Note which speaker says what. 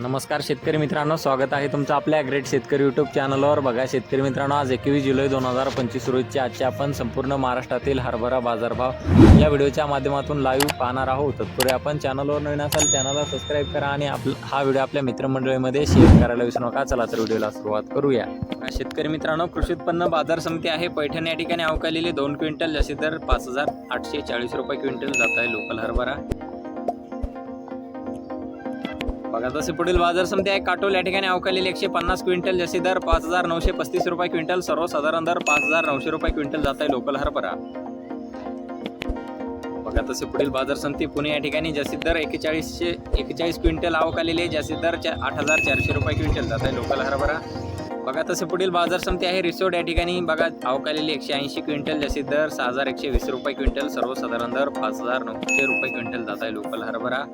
Speaker 1: नमस्कार शेतकरी मित्रांनो स्वागत आहे तुमचं आपल्या ग्रेट शेतकरी यूट्यूब चॅनलवर बघा शेतकरी मित्रांनो आज एकवीस जुलै दोन हजार पंचवीस रोजच्या आजचे आपण संपूर्ण महाराष्ट्रातील हरभरा बाजारभाव या व्हिडिओच्या माध्यमातून लाईव्ह पाहणार आहोत. तत्पूर्वी आपण चॅनलवर नवीन असाल चॅनलला सबस्क्राईब करा आणि आपला हा व्हिडिओ आपल्या मित्रमंडळीमध्ये शेअर करायला विसरू नका. चला तर व्हिडिओला सुरुवात करूया. शेतकरी मित्रांनो कृषी उत्पन्न बाजार समिती आहे. पैठण या ठिकाणी अवकालेले दोन क्विंटल जसे तर पाच हजार आठशे चाळीस रुपये क्विंटल जात आहे लोकल हरभरा. बघा तसे पुढील बाजार समिती आहे. काटोल या ठिकाणी अवकालेले एकशे पन्नास क्विंटल जसे दर पाच हजार नऊशे पस्तीस रुपये क्विंटल सर्वसाधारण दर पाच हजार नऊशे रुपये क्विंटल जात आहे लोकल हरभरा. बघा तसे पुढील बाजार समिती पुणे या ठिकाणी जास्तीत दर एकेचाळीसशे एकेचाळीस क्विंटल आवकालेले जास्तीत दर चा- आठ हजार चारशे रुपये क्विंटल जात आहे लोकल हरभरा. बघा तसे पुढील बाजार समिती आहे रिसोड या ठिकाणी बघा अवकालेली एकशे ऐंशी क्विंटल जास्तीत दर सहा हजार एकशे वीस रुपये क्विंटल सर्वसाधारण दर पाच हजार नऊशे रुपये क्विंटल जात आहे लोकल हरभरा.